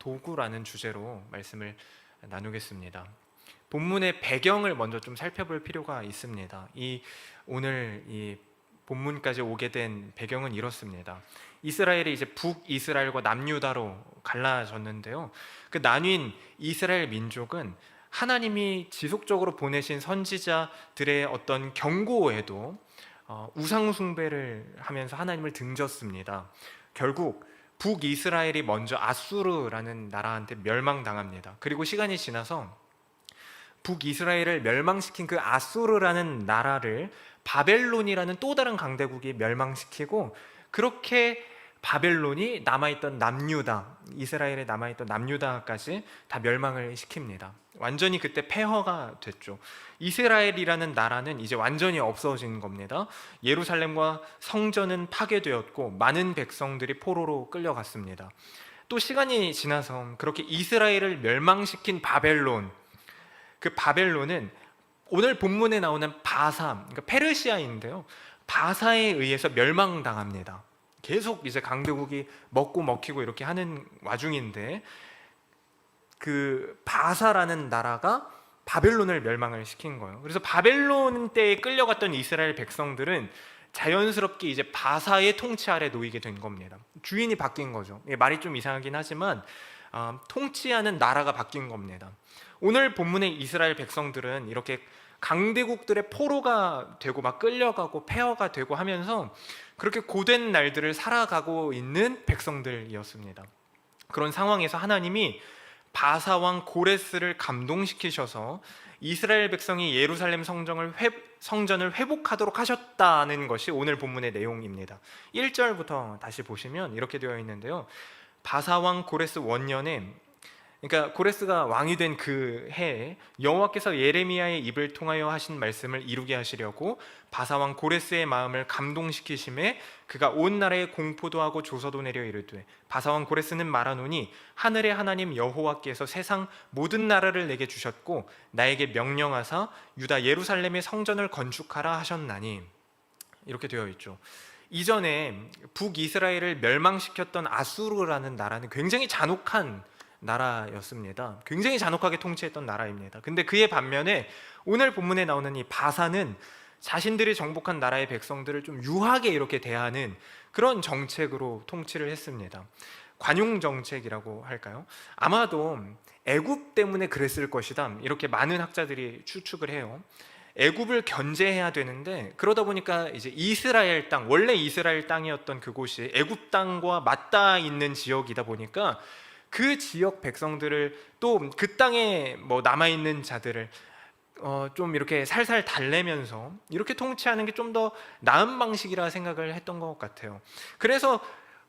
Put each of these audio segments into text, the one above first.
도구라는 주제로 말씀을 나누겠습니다. 본문의 배경을 먼저 좀 살펴볼 필요가 있습니다. 이 오늘 이 본문까지 오게 된 배경은 이렇습니다. 이스라엘이 이제 북이스라엘과 남유다로 갈라졌는데요. 그 나뉜 이스라엘 민족은 하나님이 지속적으로 보내신 선지자들의 어떤 경고에도 어, 우상 숭배를 하면서 하나님을 등졌습니다. 결국 북이스라엘이 먼저 아수르라는 나라한테 멸망당합니다. 그리고 시간이 지나서 북이스라엘을 멸망시킨 그 아수르라는 나라를 바벨론이라는 또 다른 강대국이 멸망시키고 그렇게 바벨론이 남아있던 남유다, 이스라엘에 남아있던 남유다까지 다 멸망을 시킵니다. 완전히 그때 폐허가 됐죠. 이스라엘이라는 나라는 이제 완전히 없어진 겁니다. 예루살렘과 성전은 파괴되었고 많은 백성들이 포로로 끌려갔습니다. 또 시간이 지나서 그렇게 이스라엘을 멸망시킨 바벨론, 그 바벨론은 오늘 본문에 나오는 바사, 그러니까 페르시아인데요. 바사에 의해서 멸망당합니다. 계속 이제 강대국이 먹고 먹히고 이렇게 하는 와중인데 그 바사라는 나라가 바벨론을 멸망을 시킨 거예요. 그래서 바벨론 때에 끌려갔던 이스라엘 백성들은 자연스럽게 이제 바사의 통치 아래 놓이게 된 겁니다. 주인이 바뀐 거죠. 예, 말이 좀 이상하긴 하지만 아, 통치하는 나라가 바뀐 겁니다. 오늘 본문의 이스라엘 백성들은 이렇게 강대국들의 포로가 되고 막 끌려가고 폐허가 되고 하면서 그렇게 고된 날들을 살아가고 있는 백성들이었습니다. 그런 상황에서 하나님이 바사 왕 고레스를 감동시키셔서 이스라엘 백성이 예루살렘 성전을 회, 성전을 회복하도록 하셨다는 것이 오늘 본문의 내용입니다. 1절부터 다시 보시면 이렇게 되어 있는데요. 바사 왕 고레스 원년에 그러니까 고레스가 왕이 된 그 해에 여호와께서 예레미야의 입을 통하여 하신 말씀을 이루게 하시려고 바사 왕 고레스의 마음을 감동시키심에 그가 온 나라에 공포도 하고 조서도 내려 이르되 바사 왕 고레스는 말하노니 하늘의 하나님 여호와께서 세상 모든 나라를 내게 주셨고 나에게 명령하사 유다 예루살렘의 성전을 건축하라 하셨나니 이렇게 되어 있죠. 이전에 북이스라엘을 멸망시켰던 아수르라는 나라는 굉장히 잔혹한 나라였습니다. 굉장히 잔혹하게 통치했던 나라입니다. 근데 그의 반면에 오늘 본문에 나오는 이 바사는 자신들이 정복한 나라의 백성들을 좀 유하게 이렇게 대하는 그런 정책으로 통치를 했습니다. 관용 정책이라고 할까요? 아마도 애굽 때문에 그랬을 것이다. 이렇게 많은 학자들이 추측을 해요. 애굽을 견제해야 되는데 그러다 보니까 이제 이스라엘 땅 원래 이스라엘 땅이었던 그곳이 애굽 땅과 맞닿아 있는 지역이다 보니까 그 지역 백성들을 또 그 땅에 뭐 남아 있는 자들을 어, 좀 이렇게 살살 달래면서 이렇게 통치하는 게 좀 더 나은 방식이라 생각을 했던 것 같아요. 그래서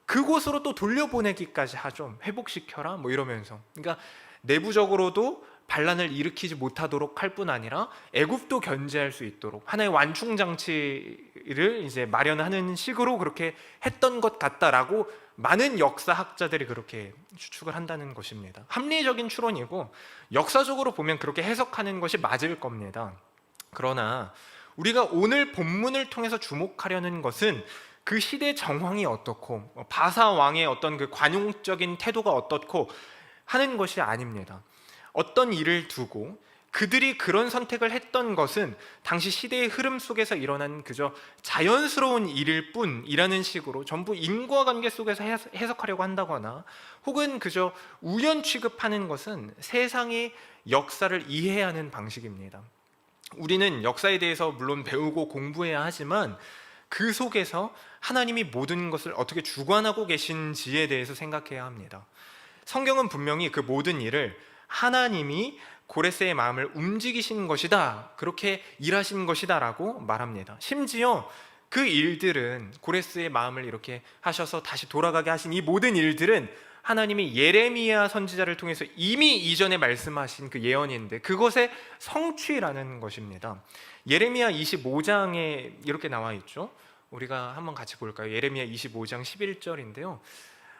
그곳으로 또 돌려보내기까지 하죠. 회복시켜라 뭐 이러면서. 그러니까 내부적으로도 반란을 일으키지 못하도록 할 뿐 아니라 애굽도 견제할 수 있도록 하나의 완충 장치를 이제 마련하는 식으로 그렇게 했던 것 같다라고 많은 역사학자들이 그렇게 추측을 한다는 것입니다. 합리적인 추론이고 역사적으로 보면 그렇게 해석하는 것이 맞을 겁니다. 그러나 우리가 오늘 본문을 통해서 주목하려는 것은 그 시대 정황이 어떻고 바사 왕의 어떤 그 관용적인 태도가 어떻고 하는 것이 아닙니다. 어떤 일을 두고 그들이 그런 선택을 했던 것은 당시 시대의 흐름 속에서 일어난 그저 자연스러운 일일 뿐이라는 식으로 전부 인과 관계 속에서 해석- 해석하려고 한다거나 혹은 그저 우연 취급하는 것은 세상의 역사를 이해하는 방식입니다. 우리는 역사에 대해서 물론 배우고 공부해야 하지만 그 속에서 하나님이 모든 것을 어떻게 주관하고 계신지에 대해서 생각해야 합니다. 성경은 분명히 그 모든 일을 하나님이 고레스의 마음을 움직이신 것이다. 그렇게 일하신 것이다라고 말합니다. 심지어 그 일들은 고레스의 마음을 이렇게 하셔서 다시 돌아가게 하신 이 모든 일들은 하나님이 예레미야 선지자를 통해서 이미 이전에 말씀하신 그 예언인데 그것의 성취라는 것입니다. 예레미야 25장에 이렇게 나와 있죠. 우리가 한번 같이 볼까요? 예레미야 25장 11절인데요.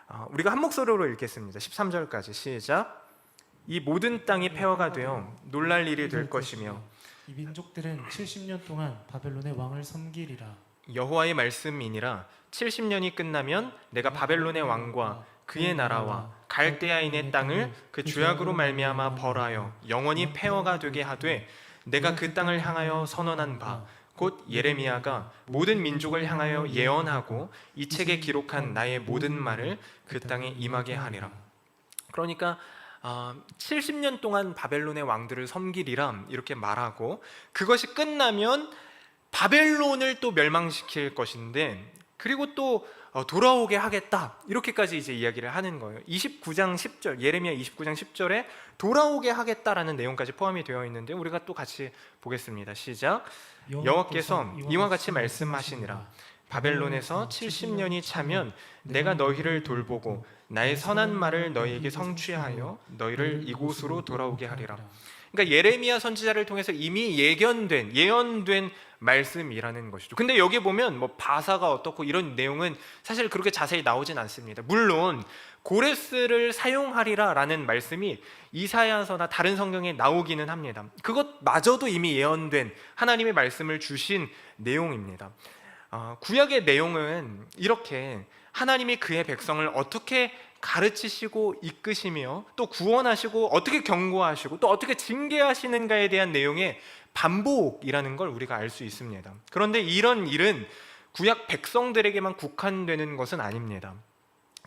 아, 우리가 한 목소리로 읽겠습니다. 13절까지 시작. 이 모든 땅이 폐허가 되어 놀랄 일이 될 것이며 이 민족들은 70년 동안 바벨론의 왕을 섬기리라. 여호와의 말씀이니라 70년이 끝나면 내가 바벨론의 왕과 그의 나라와 갈대아인의 땅을 그 죄악으로 말미암아 벌하여 영원히 폐허가 되게 하되 내가 그 땅을 향하여 선언한 바 곧 예레미야가 모든 민족을 향하여 예언하고 이 책에 기록한 나의 모든 말을 그 땅에 임하게 하리라. 그러니까 아, 70년 동안 바벨론의 왕들을 섬기리라 이렇게 말하고 그것이 끝나면 바벨론을 또 멸망시킬 것인데 그리고 또 어, 돌아오게 하겠다 이렇게까지 이제 이야기를 하는 거예요. 29장 10절 예레미야 29장 10절에 돌아오게 하겠다라는 내용까지 포함이 되어 있는데 우리가 또 같이 보겠습니다. 시작. 여호와께서 이와 같이 말씀하시니라. 바벨론에서 70년이 차면 내가 너희를 돌보고 나의 선한 말을 너희에게 성취하여 너희를 이곳으로 돌아오게 하리라. 그러니까 예레미야 선지자를 통해서 이미 예견된 예언된 말씀이라는 것이죠. 근데 여기 보면 뭐 바사가 어떻고 이런 내용은 사실 그렇게 자세히 나오진 않습니다. 물론 고레스를 사용하리라라는 말씀이 이사야서나 다른 성경에 나오기는 합니다. 그것마저도 이미 예언된 하나님의 말씀을 주신 내용입니다. 아, 구약의 내용은 이렇게 하나님이 그의 백성을 어떻게 가르치시고 이끄시며 또 구원하시고 어떻게 경고하시고 또 어떻게 징계하시는가에 대한 내용의 반복이라는 걸 우리가 알 수 있습니다. 그런데 이런 일은 구약 백성들에게만 국한되는 것은 아닙니다.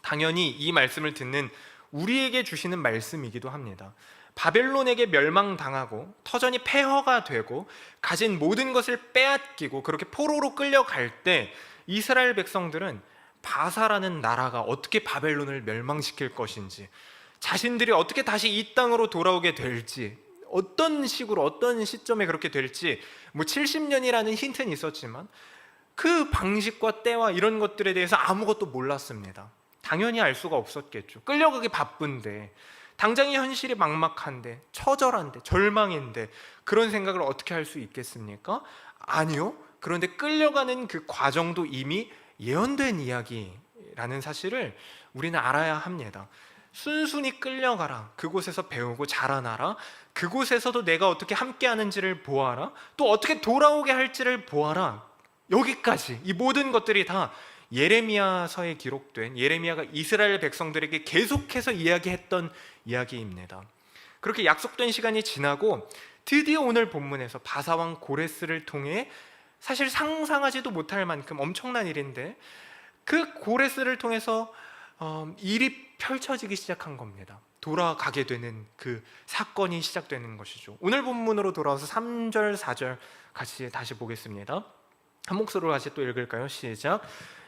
당연히 이 말씀을 듣는 우리에게 주시는 말씀이기도 합니다. 바벨론에게 멸망당하고 터전이 폐허가 되고 가진 모든 것을 빼앗기고 그렇게 포로로 끌려갈 때 이스라엘 백성들은 바사라는 나라가 어떻게 바벨론을 멸망시킬 것인지 자신들이 어떻게 다시 이 땅으로 돌아오게 될지 어떤 식으로 어떤 시점에 그렇게 될지 뭐 70년이라는 힌트는 있었지만 그 방식과 때와 이런 것들에 대해서 아무것도 몰랐습니다. 당연히 알 수가 없었겠죠. 끌려가기 바쁜데 당장의 현실이 막막한데 처절한데 절망인데 그런 생각을 어떻게 할 수 있겠습니까? 아니요. 그런데 끌려가는 그 과정도 이미 예언된 이야기라는 사실을 우리는 알아야 합니다. 순순히 끌려가라. 그곳에서 배우고 자라나라. 그곳에서도 내가 어떻게 함께 하는지를 보아라. 또 어떻게 돌아오게 할지를 보아라. 여기까지 이 모든 것들이 다 예레미야서에 기록된 예레미야가 이스라엘 백성들에게 계속해서 이야기했던 이야기입니다. 그렇게 약속된 시간이 지나고 드디어 오늘 본문에서 바사왕 고레스를 통해 사실 상상하지도 못할 만큼 엄청난 일인데 그 고레스를 통해서 어, 일이 펼쳐지기 시작한 겁니다. 돌아가게 되는 그 사건이 시작되는 것이죠. 오늘 본문으로 돌아와서 3절, 4절 같이 다시 보겠습니다. 한 목소리로 같이 또 읽을까요? 시작.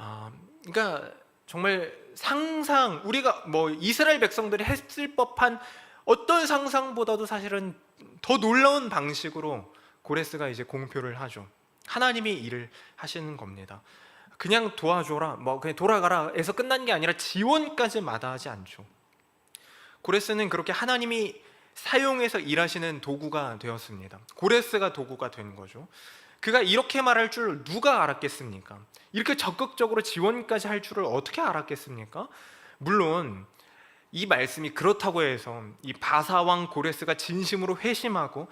아, 그러니까 정말 상상 우리가 뭐 이스라엘 백성들이 했을 법한 어떤 상상보다도 사실은 더 놀라운 방식으로 고레스가 이제 공표를 하죠. 하나님이 일을 하시는 겁니다. 그냥 도와줘라, 뭐 그냥 돌아가라 해서 끝난 게 아니라 지원까지 마다하지 않죠. 고레스는 그렇게 하나님이 사용해서 일하시는 도구가 되었습니다. 고레스가 도구가 된 거죠. 그가 이렇게 말할 줄 누가 알았겠습니까? 이렇게 적극적으로 지원까지 할 줄을 어떻게 알았겠습니까? 물론 이 말씀이 그렇다고 해서 이 바사왕 고레스가 진심으로 회심하고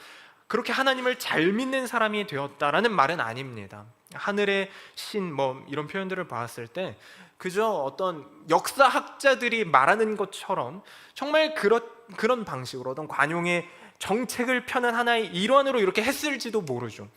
그렇게 하나님을 잘 믿는 사람이 되었다라는 말은 아닙니다. 하늘의 신 뭐 이런 표현들을 봤을 때 그저 어떤 역사학자들이 말하는 것처럼 정말 그런 그런 방식으로 어떤 관용의 정책을 펴는 하나의 일환으로 이렇게 했을지도 모르죠.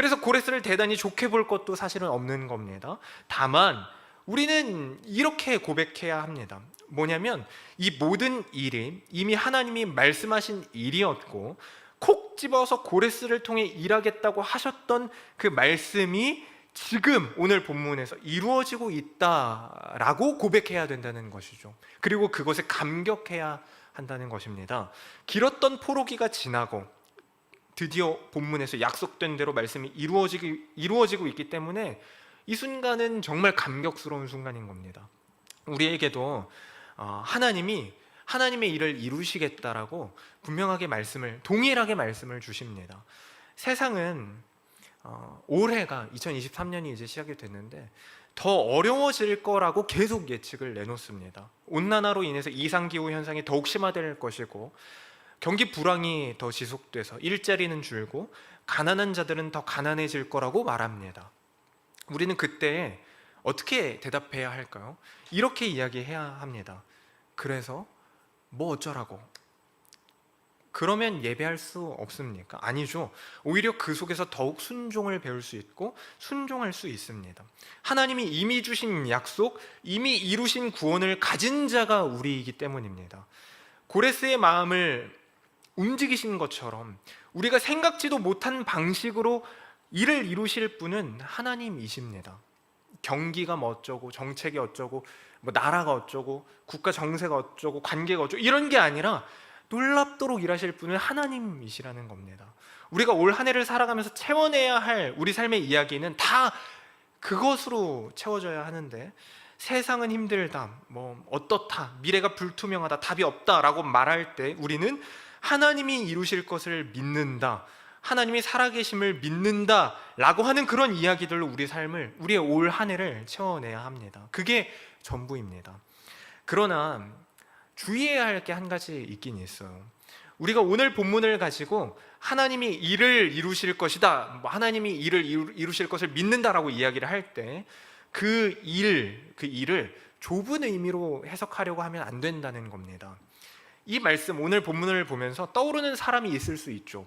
그래서 고레스를 대단히 좋게 볼 것도 사실은 없는 겁니다. 다만 우리는 이렇게 고백해야 합니다. 뭐냐면 이 모든 일이 이미 하나님이 말씀하신 일이었고 콕 집어서 고레스를 통해 일하겠다고 하셨던 그 말씀이 지금 오늘 본문에서 이루어지고 있다라고 고백해야 된다는 것이죠. 그리고 그것에 감격해야 한다는 것입니다. 길었던 포로기가 지나고 드디어 본문에서 약속된 대로 말씀이 이루어지기, 이루어지고 있기 때문에 이 순간은 정말 감격스러운 순간인 겁니다. 우리에게도 어, 하나님이 하나님의 일을 이루시겠다라고 분명하게 말씀을 동일하게 말씀을 주십니다. 세상은 어, 올해가 2023년이 이제 시작이 됐는데 더 어려워질 거라고 계속 예측을 내놓습니다. 온난화로 인해서 이상 기후 현상이 더욱 심화될 것이고 경기 불황이 더 지속돼서 일자리는 줄고 가난한 자들은 더 가난해질 거라고 말합니다. 우리는 그때 어떻게 대답해야 할까요? 이렇게 이야기해야 합니다. 그래서 뭐 어쩌라고? 그러면 예배할 수 없습니까? 아니죠. 오히려 그 속에서 더욱 순종을 배울 수 있고 순종할 수 있습니다. 하나님이 이미 주신 약속, 이미 이루신 구원을 가진 자가 우리이기 때문입니다. 고레스의 마음을 움직이신 것처럼 우리가 생각지도 못한 방식으로 일을 이루실 분은 하나님이십니다. 경기가 뭐 어쩌고 정책이 어쩌고 뭐 나라가 어쩌고 국가 정세가 어쩌고 관계가 어쩌고 이런 게 아니라 놀랍도록 일하실 분은 하나님이시라는 겁니다. 우리가 올 한 해를 살아가면서 채워내야 할 우리 삶의 이야기는 다 그것으로 채워져야 하는데 세상은 힘들다, 뭐 어떻다, 미래가 불투명하다, 답이 없다라고 말할 때 우리는 하나님이 이루실 것을 믿는다. 하나님이 살아계심을 믿는다 라고 하는 그런 이야기들로 우리 삶을 우리의 올 한 해를 채워내야 합니다. 그게 전부입니다. 그러나 주의해야 할 게 한 가지 있긴 있어요. 우리가 오늘 본문을 가지고 하나님이 일을 이루실 것이다, 뭐 하나님이 일을 이루- 이루실 것을 믿는다라고 이야기를 할 때 그 일, 그 일을 좁은 의미로 해석하려고 하면 안 된다는 겁니다. 이 말씀 오늘 본문을 보면서 떠오르는 사람이 있을 수 있죠.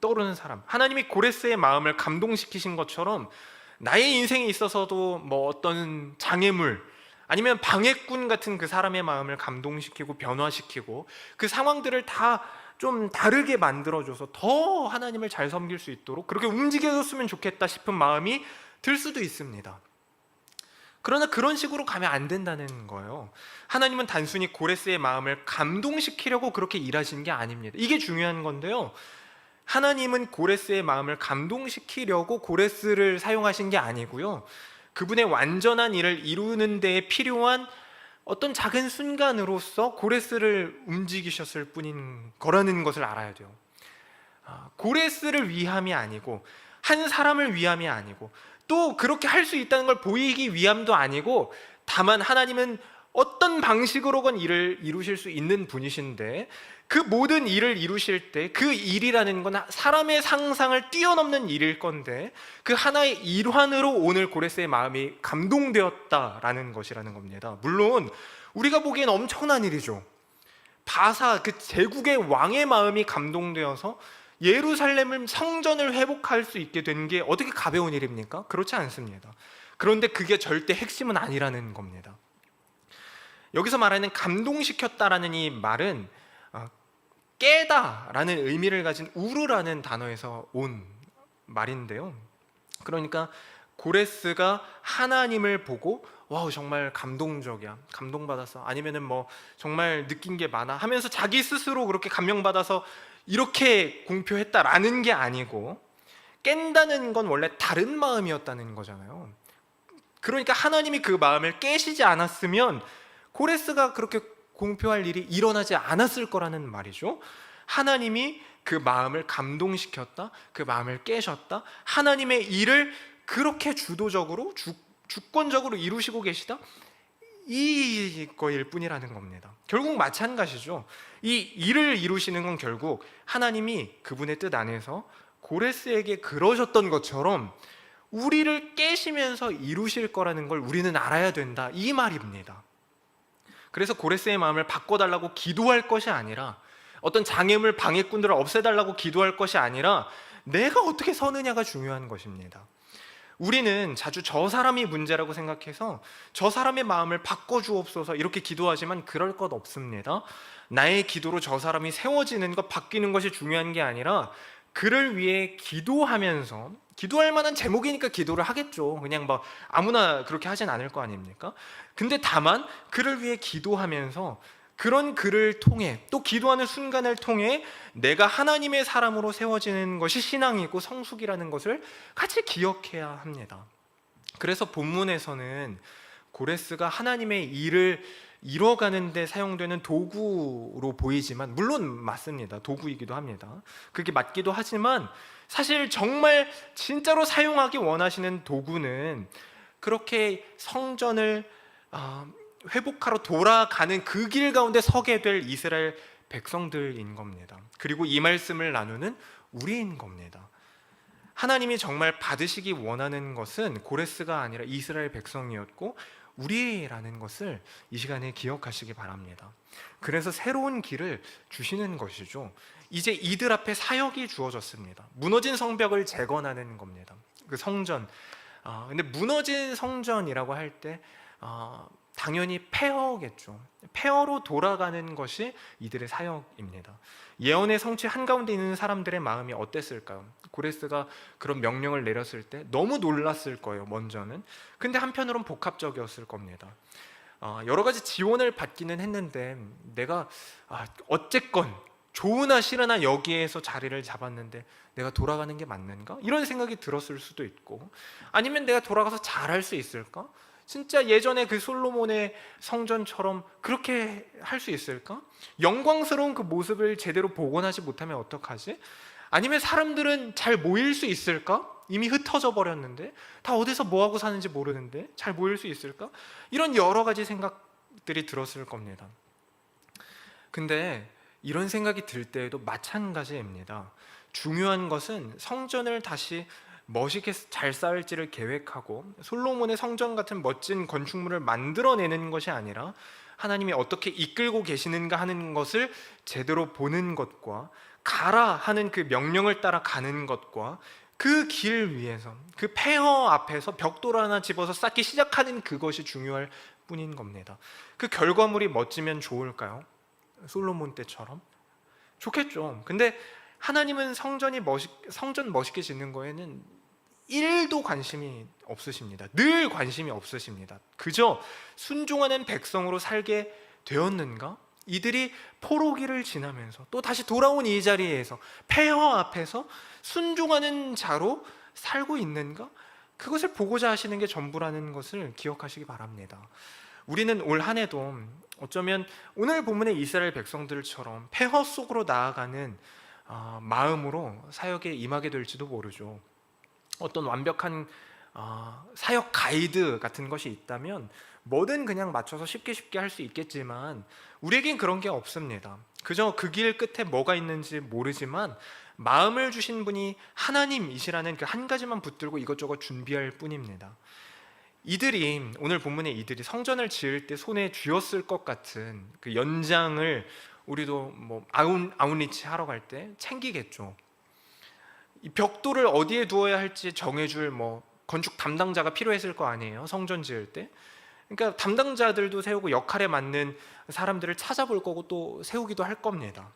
떠오르는 사람. 하나님이 고레스의 마음을 감동시키신 것처럼 나의 인생에 있어서도 뭐 어떤 장애물 아니면 방해꾼 같은 그 사람의 마음을 감동시키고 변화시키고 그 상황들을 다 좀 다르게 만들어줘서 더 하나님을 잘 섬길 수 있도록 그렇게 움직여줬으면 좋겠다 싶은 마음이 들 수도 있습니다. 그러나 그런 식으로 가면 안 된다는 거예요. 하나님은 단순히 고레스의 마음을 감동시키려고 그렇게 일하시는 게 아닙니다. 이게 중요한 건데요. 하나님은 고레스의 마음을 감동시키려고 고레스를 사용하신 게 아니고요. 그분의 완전한 일을 이루는 데에 필요한 어떤 작은 순간으로서 고레스를 움직이셨을 뿐인 거라는 것을 알아야 돼요. 아, 고레스를 위함이 아니고 한 사람을 위함이 아니고 또 그렇게 할 수 있다는 걸 보이기 위함도 아니고 다만 하나님은 어떤 방식으로건 일을 이루실 수 있는 분이신데 그 모든 일을 이루실 때 그 일이라는 건 사람의 상상을 뛰어넘는 일일 건데 그 하나의 일환으로 오늘 고레스의 마음이 감동되었다라는 것이라는 겁니다. 물론 우리가 보기엔 엄청난 일이죠. 바사 그 제국의 왕의 마음이 감동되어서 예루살렘을 성전을 회복할 수 있게 된 게 어떻게 가벼운 일입니까? 그렇지 않습니다. 그런데 그게 절대 핵심은 아니라는 겁니다. 여기서 말하는 감동시켰다라는 이 말은 어, 깨다라는 의미를 가진 우르라는 단어에서 온 말인데요. 그러니까 고레스가 하나님을 보고 와우 정말 감동적이야 감동받았어 아니면은 뭐 정말 느낀 게 많아 하면서 자기 스스로 그렇게 감명받아서 이렇게 공표했다라는 게 아니고 깬다는 건 원래 다른 마음이었다는 거잖아요. 그러니까 하나님이 그 마음을 깨시지 않았으면 고레스가 그렇게 공표할 일이 일어나지 않았을 거라는 말이죠. 하나님이 그 마음을 감동시켰다, 그 마음을 깨셨다, 하나님의 일을 그렇게 주도적으로 주, 주권적으로 이루시고 계시다. 이 거일 뿐이라는 겁니다. 결국 마찬가지죠. 이 일을 이루시는 건 결국 하나님이 그분의 뜻 안에서 고레스에게 그러셨던 것처럼 우리를 깨시면서 이루실 거라는 걸 우리는 알아야 된다. 이 말입니다. 그래서 고레스의 마음을 바꿔달라고 기도할 것이 아니라 어떤 장애물 방해꾼들을 없애달라고 기도할 것이 아니라 내가 어떻게 서느냐가 중요한 것입니다. 우리는 자주 저 사람이 문제라고 생각해서 저 사람의 마음을 바꿔주옵소서 이렇게 기도하지만 그럴 것 없습니다. 나의 기도로 저 사람이 세워지는 것, 바뀌는 것이 중요한 게 아니라 그를 위해 기도하면서 기도할 만한 제목이니까 기도를 하겠죠. 그냥 뭐 아무나 그렇게 하진 않을 거 아닙니까? 근데 다만 그를 위해 기도하면서 그런 그를 통해 또 기도하는 순간을 통해 내가 하나님의 사람으로 세워지는 것이 신앙이고 성숙이라는 것을 같이 기억해야 합니다. 그래서 본문에서는 고레스가 하나님의 일을 이뤄가는데 사용되는 도구로 보이지만 물론 맞습니다. 도구이기도 합니다. 그게 맞기도 하지만 사실 정말 진짜로 사용하기 원하시는 도구는 그렇게 성전을 아, 회복하러 돌아가는 그 길 가운데 서게 될 이스라엘 백성들인 겁니다. 그리고 이 말씀을 나누는 우리인 겁니다. 하나님이 정말 받으시기 원하는 것은 고레스가 아니라 이스라엘 백성이었고 우리라는 것을 이 시간에 기억하시기 바랍니다. 그래서 새로운 길을 주시는 것이죠. 이제 이들 앞에 사역이 주어졌습니다. 무너진 성벽을 재건하는 겁니다. 그 성전. 아, 근데 무너진 성전이라고 할때 아, 당연히 폐허겠죠. 폐허로 돌아가는 것이 이들의 사역입니다. 예언의 성취 한가운데 있는 사람들의 마음이 어땠을까요? 고레스가 그런 명령을 내렸을 때 너무 놀랐을 거예요. 먼저는. 근데 한편으론 복합적이었을 겁니다. 아, 여러 가지 지원을 받기는 했는데 내가 아, 어쨌건 좋으나 싫으나 여기에서 자리를 잡았는데 내가 돌아가는 게 맞는가? 이런 생각이 들었을 수도 있고 아니면 내가 돌아가서 잘할 수 있을까? 진짜 예전에 그 솔로몬의 성전처럼 그렇게 할 수 있을까? 영광스러운 그 모습을 제대로 복원하지 못하면 어떡하지? 아니면 사람들은 잘 모일 수 있을까? 이미 흩어져 버렸는데 다 어디서 뭐 하고 사는지 모르는데 잘 모일 수 있을까? 이런 여러 가지 생각들이 들었을 겁니다. 근데 이런 생각이 들 때에도 마찬가지입니다. 중요한 것은 성전을 다시 멋있게 잘 쌓을지를 계획하고 솔로몬의 성전 같은 멋진 건축물을 만들어내는 것이 아니라 하나님이 어떻게 이끌고 계시는가 하는 것을 제대로 보는 것과 가라 하는 그 명령을 따라 가는 것과 그 길 위에서 그 폐허 앞에서 벽돌 하나 집어서 쌓기 시작하는 그것이 중요할 뿐인 겁니다. 그 결과물이 멋지면 좋을까요? 솔로몬 때처럼 좋겠죠. 근데 하나님은 성전이 멋있, 성전 멋있게 짓는 거에는 1도 관심이 없으십니다. 늘 관심이 없으십니다. 그저 순종하는 백성으로 살게 되었는가? 이들이 포로기를 지나면서 또 다시 돌아온 이 자리에서 폐허 앞에서 순종하는 자로 살고 있는가? 그것을 보고자 하시는 게 전부라는 것을 기억하시기 바랍니다. 우리는 올 한 해도 어쩌면 오늘 본문의 이스라엘 백성들처럼 폐허 속으로 나아가는 아, 마음으로 사역에 임하게 될지도 모르죠. 어떤 완벽한 아, 사역 가이드 같은 것이 있다면 뭐든 그냥 맞춰서 쉽게 쉽게 할 수 있겠지만 우리에겐 그런 게 없습니다. 그저 그 길 끝에 뭐가 있는지 모르지만 마음을 주신 분이 하나님이시라는 그 한 가지만 붙들고 이것저것 준비할 뿐입니다. 이들이 오늘 본문의 이들이 성전을 지을 때 손에 쥐었을 것 같은 그 연장을 우리도 뭐 아운 아웃리치 하러 갈 때 챙기겠죠. 이 벽돌을 어디에 두어야 할지 정해줄 뭐 건축 담당자가 필요했을 거 아니에요. 성전 지을 때. 그러니까 담당자들도 세우고 역할에 맞는 사람들을 찾아볼 거고 또 세우기도 할 겁니다.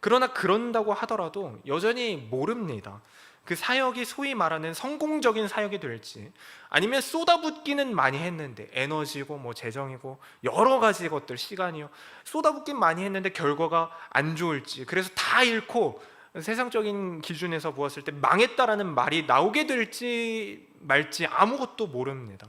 그러나 그런다고 하더라도 여전히 모릅니다. 그 사역이 소위 말하는 성공적인 사역이 될지 아니면 쏟아붓기는 많이 했는데 에너지고 뭐 재정이고 여러 가지 것들 시간이요 쏟아붓긴 많이 했는데 결과가 안 좋을지 그래서 다 잃고 세상적인 기준에서 보았을 때 망했다라는 말이 나오게 될지 말지 아무것도 모릅니다.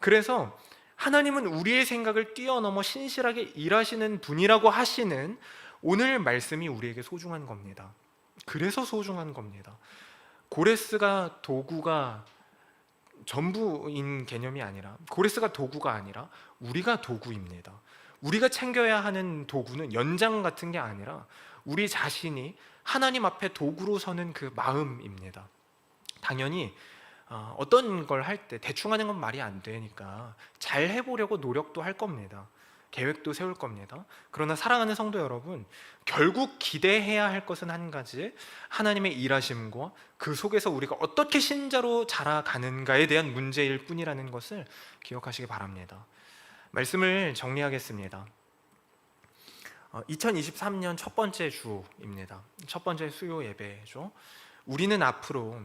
그래서 하나님은 우리의 생각을 뛰어넘어 신실하게 일하시는 분이라고 하시는 오늘 말씀이 우리에게 소중한 겁니다. 그래서 소중한 겁니다. 고레스가 도구가 전부인 개념이 아니라 고레스가 도구가 아니라 우리가 도구입니다. 우리가 챙겨야 하는 도구는 연장 같은 게 아니라 우리 자신이 하나님 앞에 도구로 서는 그 마음입니다. 당연히 어, 어떤 걸 할 때 대충 하는 건 말이 안 되니까 잘 해보려고 노력도 할 겁니다. 계획도 세울 겁니다. 그러나 사랑하는 성도 여러분, 결국 기대해야 할 것은 한 가지, 하나님의 일하심과 그 속에서 우리가 어떻게 신자로 자라가는가에 대한 문제일 뿐이라는 것을 기억하시기 바랍니다. 말씀을 정리하겠습니다. 어, 2023년 첫 번째 주입니다. 첫 번째 수요 예배죠. 우리는 앞으로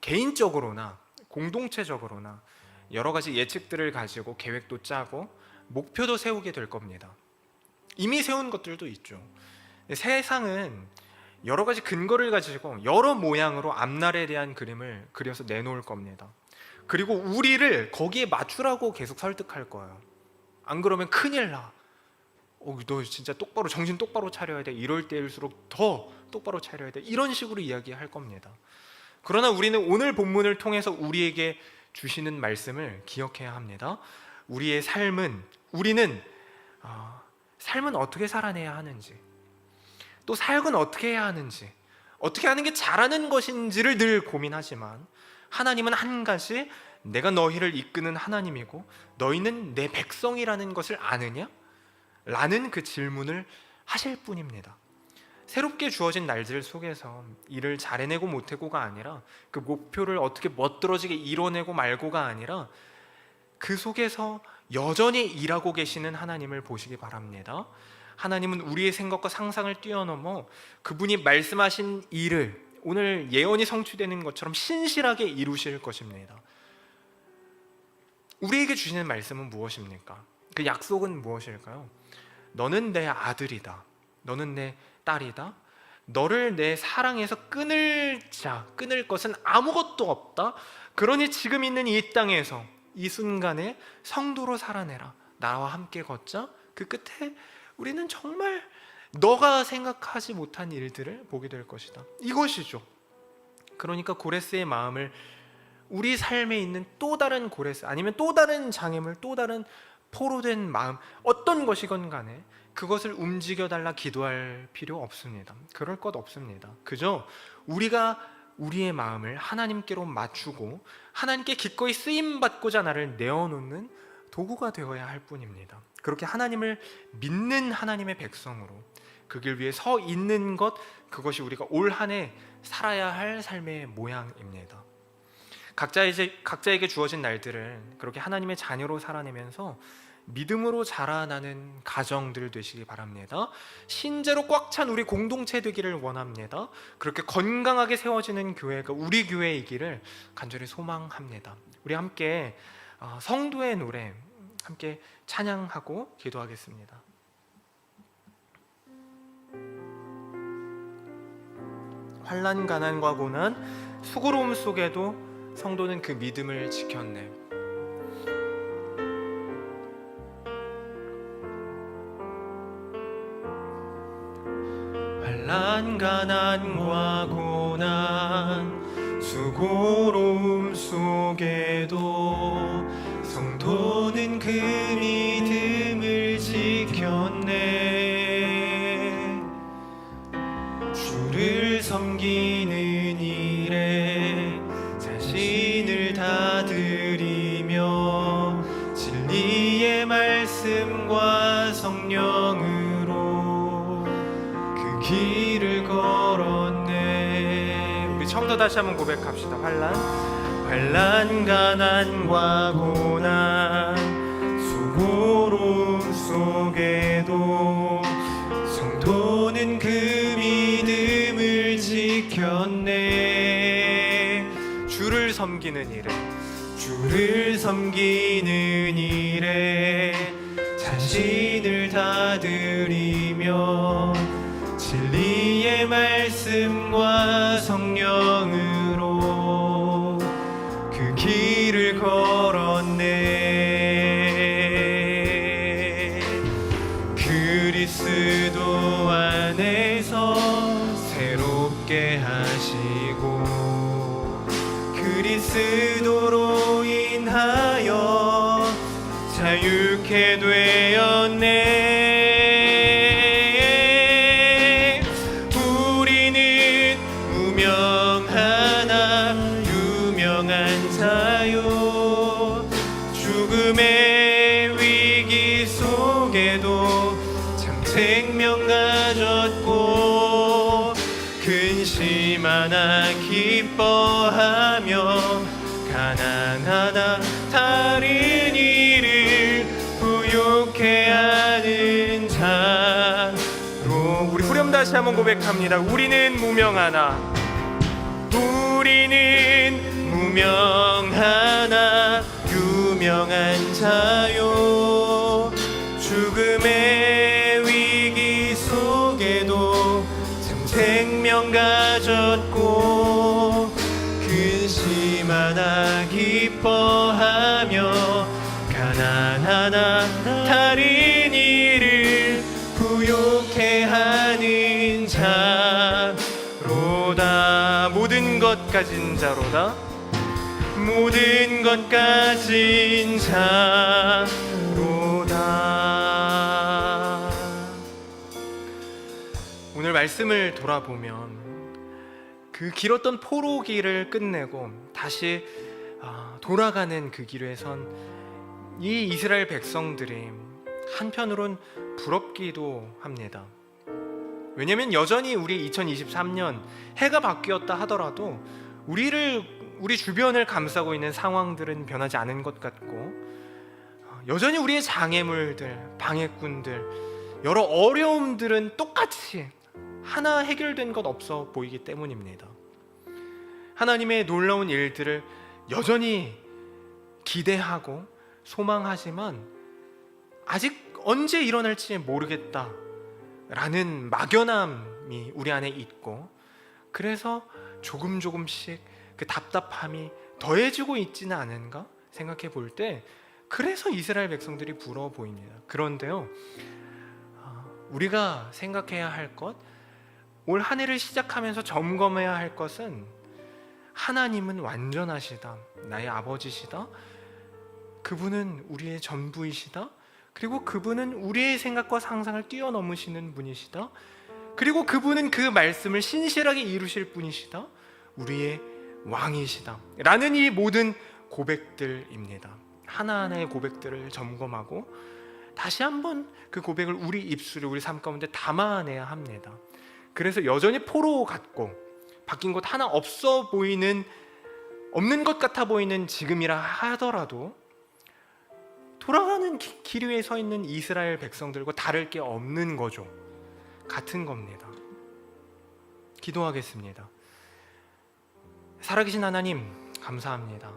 개인적으로나 공동체적으로나 여러 가지 예측들을 가지고 계획도 짜고 목표도 세우게 될 겁니다. 이미 세운 것들도 있죠. 세상은 여러 가지 근거를 가지고 여러 모양으로 앞날에 대한 그림을 그려서 내놓을 겁니다. 그리고 우리를 거기에 맞추라고 계속 설득할 거예요. 안 그러면 큰일 나. 어, 너 진짜 똑바로 정신 똑바로 차려야 돼. 이럴 때일수록 더 똑바로 차려야 돼. 이런 식으로 이야기할 겁니다. 그러나 우리는 오늘 본문을 통해서 우리에게 주시는 말씀을 기억해야 합니다. 우리의 삶은 우리는 어, 삶은 어떻게 살아내야 하는지, 또 삶은 어떻게 해야 하는지, 어떻게 하는 게 잘하는 것인지를 늘 고민하지만 하나님은 한 가지 내가 너희를 이끄는 하나님이고 너희는 내 백성이라는 것을 아느냐? 라는 그 질문을 하실 뿐입니다. 새롭게 주어진 날들 속에서 일을 잘해내고 못해고가 아니라 그 목표를 어떻게 멋들어지게 이뤄내고 말고가 아니라 그 속에서 여전히 일하고 계시는 하나님을 보시기 바랍니다. 하나님은 우리의 생각과 상상을 뛰어넘어 그분이 말씀하신 일을 오늘 예언이 성취되는 것처럼 신실하게 이루실 것입니다. 우리에게 주시는 말씀은 무엇입니까? 그 약속은 무엇일까요? 너는 내 아들이다. 너는 내 딸이다. 너를 내 사랑에서 끊을 자, 끊을 것은 아무것도 없다. 그러니 지금 있는 이 땅에서 이 순간에 성도로 살아내라. 나와 함께 걷자. 그 끝에 우리는 정말 너가 생각하지 못한 일들을 보게 될 것이다. 이것이죠. 그러니까 고레스의 마음을 우리 삶에 있는 또 다른 고레스 아니면 또 다른 장애물, 또 다른 포로 된 마음 어떤 것이건 간에 그것을 움직여 달라 기도할 필요 없습니다. 그럴 것 없습니다. 그저 우리가 우리의 마음을 하나님께로 맞추고 하나님께 기꺼이 쓰임 받고자 나를 내어놓는 도구가 되어야 할 뿐입니다. 그렇게 하나님을 믿는 하나님의 백성으로 그 길 위에 서 있는 것 그것이 우리가 올 한 해 살아야 할 삶의 모양입니다. 각자 이제 각자에게 주어진 날들을 그렇게 하나님의 자녀로 살아내면서 믿음으로 자라나는 가정들 되시기 바랍니다. 신재로 꽉 찬 우리 공동체 되기를 원합니다. 그렇게 건강하게 세워지는 교회가 우리 교회이기를 간절히 소망합니다. 우리 함께 어, 성도의 노래 함께 찬양하고 기도하겠습니다. 환난 가난과 고난 수고로움 속에도 성도는 그 믿음을 지켰네. 환난 가난과 고난 수고로움 속에도 성도는 그 다시 한번 고백합시다. 환란. 환란 가난과 고난 수고로움 속에도 성도는 그 믿음을 지켰네. 주를 섬기는 일에 주를 섬기는 일에 자신 생명 가졌고 근심 하나 기뻐하며 가난하다 다른 일을 부욕해 하는 자로 우리 후렴 다시 한번 고백합니다. 우리는 무명하나. 우리는 무명하나. 유명한 자요 생명 가졌고 그 근심하나 기뻐하며 가난하나 다른 이를 부욕해 하는 자로다. 모든 것 가진 자로다. 모든 것 가진 자로다. 말씀을 돌아보면 그 길었던 포로기를 끝내고 다시 아, 돌아가는 그 길에선 이 이스라엘 백성들이 한편으론 부럽기도 합니다. 왜냐하면 여전히 우리 2023년 해가 바뀌었다 하더라도 우리를 우리 주변을 감싸고 있는 상황들은 변하지 않은 것 같고 어, 여전히 우리의 장애물들, 방해꾼들, 여러 어려움들은 똑같이 하나 해결된 것 없어 보이기 때문입니다. 하나님의 놀라운 일들을 여전히 기대하고 소망하지만 아직 언제 일어날지 모르겠다 라는 막연함이 우리 안에 있고 그래서 조금 조금씩 그 답답함이 더해지고 있지는 않은가 생각해 볼 때 그래서 이스라엘 백성들이 부러워 보입니다. 그런데요, 아, 우리가 생각해야 할 것, 올 한 해를 시작하면서 점검해야 할 것은 하나님은 완전하시다, 나의 아버지시다, 그분은 우리의 전부이시다. 그리고 그분은 우리의 생각과 상상을 뛰어넘으시는 분이시다. 그리고 그분은 그 말씀을 신실하게 이루실 분이시다. 우리의 왕이시다. 라는 이 모든 고백들입니다. 하나하나의 고백들을 점검하고 다시 한번 그 고백을 우리 입술에 우리 삶 가운데 담아내야 합니다. 그래서 여전히 포로 같고 바뀐 것 하나 없어 보이는 없는 것 같아 보이는 지금이라 하더라도 돌아가는 기- 길 위에 서 있는 이스라엘 백성들과 다를 게 없는 거죠. 같은 겁니다. 기도하겠습니다. 살아계신 하나님, 감사합니다.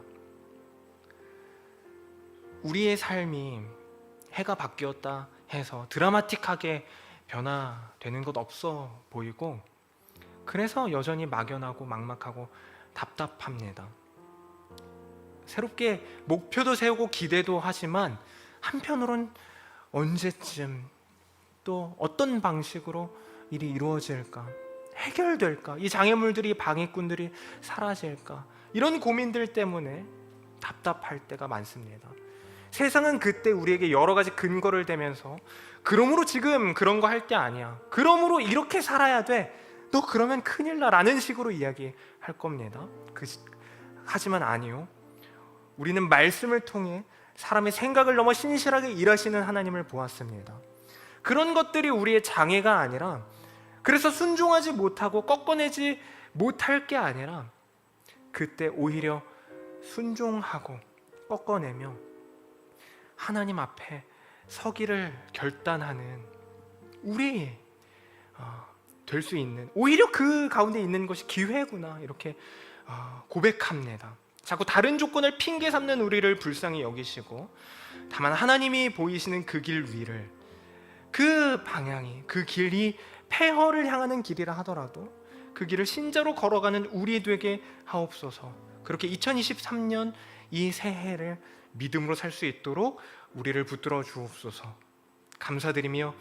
우리의 삶이 해가 바뀌었다 해서 드라마틱하게 변화되는 것 없어 보이고 그래서 여전히 막연하고 막막하고 답답합니다. 새롭게 목표도 세우고 기대도 하지만 한편으론 언제쯤 또 어떤 방식으로 일이 이루어질까 해결될까 이 장애물들이 방해꾼들이 사라질까 이런 고민들 때문에 답답할 때가 많습니다. 세상은 그때 우리에게 여러 가지 근거를 대면서 그러므로 지금 그런 거 할 때 아니야. 그러므로 이렇게 살아야 돼. 너 그러면 큰일 나라는 식으로 이야기할 겁니다. 그, 하지만 아니요. 우리는 말씀을 통해 사람의 생각을 넘어 신실하게 일하시는 하나님을 보았습니다. 그런 것들이 우리의 장애가 아니라 그래서 순종하지 못하고 꺾어내지 못할 게 아니라 그때 오히려 순종하고 꺾어내며 하나님 앞에 서기를 결단하는 우리 될수 있는 오히려 그 가운데 있는 것이 기회구나 이렇게 어, 고백합니다. 자꾸 다른 조건을 핑계 삼는 우리를 불쌍히 여기시고 다만 하나님이 보이시는 그 길 위를 그 방향이 그 길이 폐허를 향하는 길이라 하더라도 그 길을 신자로 걸어가는 우리 되게 하옵소서. 그렇게 2023년 이 새해를 믿음으로 살 수 있도록 우리를 붙들어 주옵소서. 감사드리며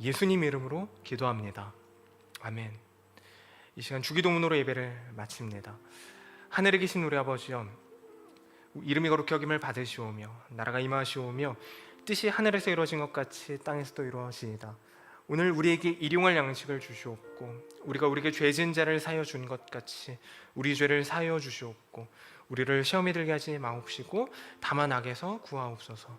예수님 이름으로 기도합니다. 아멘. 이 시간 주기도문으로 예배를 마칩니다. 하늘에 계신 우리 아버지여 이름이 거룩히 여김을 받으시오며 나라가 임하시오며 뜻이 하늘에서 이루어진 것 같이 땅에서도 이루어지이다. 오늘 우리에게 일용할 양식을 주시옵고 우리가 우리에게 죄진 자를 사여 준 것 같이 우리 죄를 사여 주시옵고 우리를 시험에 들게 하지 마옵시고 다만 악에서 구하옵소서.